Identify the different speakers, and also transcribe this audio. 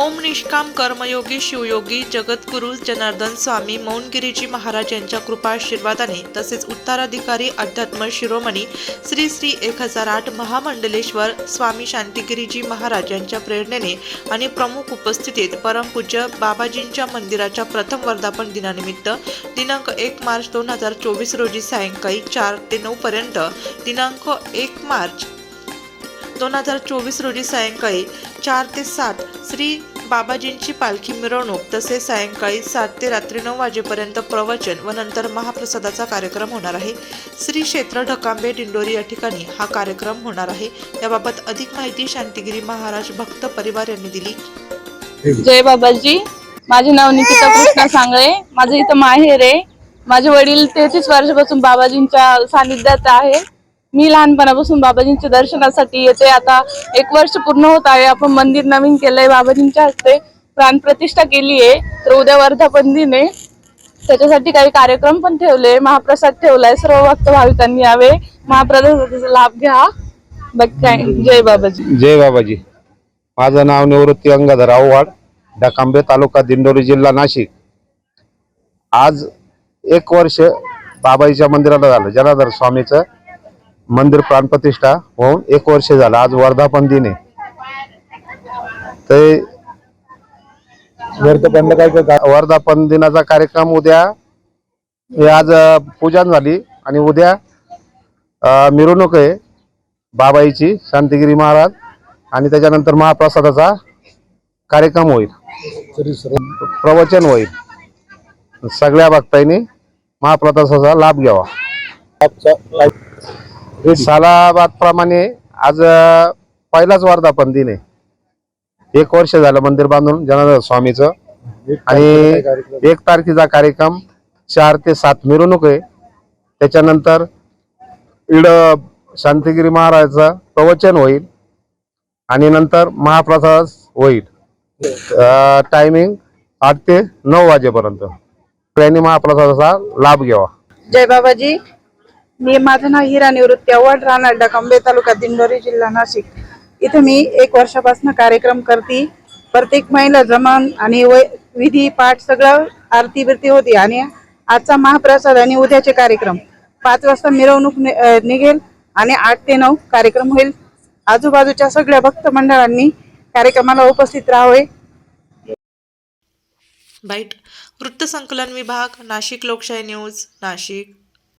Speaker 1: ओम निष्काम कर्मयोगी शिवयोगी जगद्गुरु जनार्दन स्वामी मौनगिरीजी महाराज यांच्या कृपा आशीर्वादाने तसेच उत्तराधिकारी अध्यात्म शिरोमणी श्री श्री एक हजार आठ महामंडलेश्वर स्वामी शांतिगिरीजी महाराज यांच्या प्रेरणेने आणि प्रमुख उपस्थितीत परमपूज्य बाबाजींच्या मंदिराच्या प्रथम वर्धापन दिनानिमित्त दिनांक एक मार्च दोन हजार चोवीस रोजी सायंकाळी चार ते नऊ पर्यंत दिनांक एक मार्च दोन हजार चोवीस रोजी सायंकाळी चार ते सात श्री बाबाजींची पालखी मिरवणूक तसेच सायंकाळी सात ते रात्री नऊ वाजेपर्यंत प्रवचन व नंतर महाप्रसादाचा कार्यक्रम होणार आहे. श्री क्षेत्र ढकांबे डिंडोरी या ठिकाणी हा कार्यक्रम होणार आहे. याबाबत अधिक माहिती शांतिगिरी महाराज भक्त परिवार यांनी दिली.
Speaker 2: जय बाबाजी. माझे नाव निकिता कृष्णा सांगळे. माझं इथं माहेर आहे. माझे वडील तेहतीस वर्षापासून बाबाजींच्या सानिध्यात आहे. मी लहानपणापासून बाबाजींच्या दर्शनासाठी येते. आता एक वर्ष पूर्ण होत आहे. आपण मंदिर नवीन केलंय. बाबाजींच्या हस्ते प्राणप्रतिष्ठा केली आहे. तर उद्या वर्धापन दिन आहे त्याच्यासाठी काही कार्यक्रम पण ठेवले. महाप्रसाद ठेवलाय. सर्व भक्त भाविकांनी यावे. महाप्रसादाचा लाभ घ्या. बाकी काय. जय बाबाजी.
Speaker 3: जय बाबाजी. माझं नाव निवृत्ती अंगधर आव्हाड डकांबे तालुका दिंडोरी जिल्हा नाशिक. आज एक वर्ष बाबाईच्या मंदिराला झालं. जनाधर स्वामीचं मंदिर प्राणप्रतिष्ठा होऊन एक वर्ष झालं. आज वर्धापन दिन आहे. ते वर्धापन दिनाचा कार्यक्रम उद्या आज अं, पूजन झाली आणि उद्या मिरवणूक आहे बाबाईची शांतिगिरी महाराज आणि त्याच्यानंतर महाप्रसादाचा कार्यक्रम होईल. प्रवचन होईल. सगळ्या भक्तांनी महाप्रसादाचा लाभ घ्यावा. सालाबाद प्रमाणे आज पहिलाच वर्धापन दिन. आहे एक वर्ष झालं मंदिर बांधून जनार्दन स्वामीचं. आणि एक तारखेचा कार्यक्रम चार ते सात मिरवणूक आहे. त्याच्यानंतर इड शांतिगिरी महाराजाचं प्रवचन होईल. आणि नंतर महाप्रसाद होईल. टायमिंग आठ ते नऊ वाजेपर्यंत. त्यांनी महाप्रसादाचा लाभ घ्यावा.
Speaker 4: जय बाबाजी. मी माझं नाव हिरा निवृत्ती अवॉर्ड राहणार डकांबे तालुका दिंडोरी जिल्हा नाशिक. इथे मी एक वर्षापासून कार्यक्रम करते. प्रत्येक महिला जमान आणि वय विधी पाठ सगळं आरती बिरती होती आणि आजचा महाप्रसाद आणि उद्याचे कार्यक्रम. पाच वाजता मिरवणूक निघेल आणि आठ ते नऊ कार्यक्रम होईल. आजूबाजूच्या सगळ्या भक्त मंडळांनी कार्यक्रमाला उपस्थित राहावे.
Speaker 1: बाईट वृत्तसंकलन विभाग नाशिक लोकशाही न्यूज नाशिक.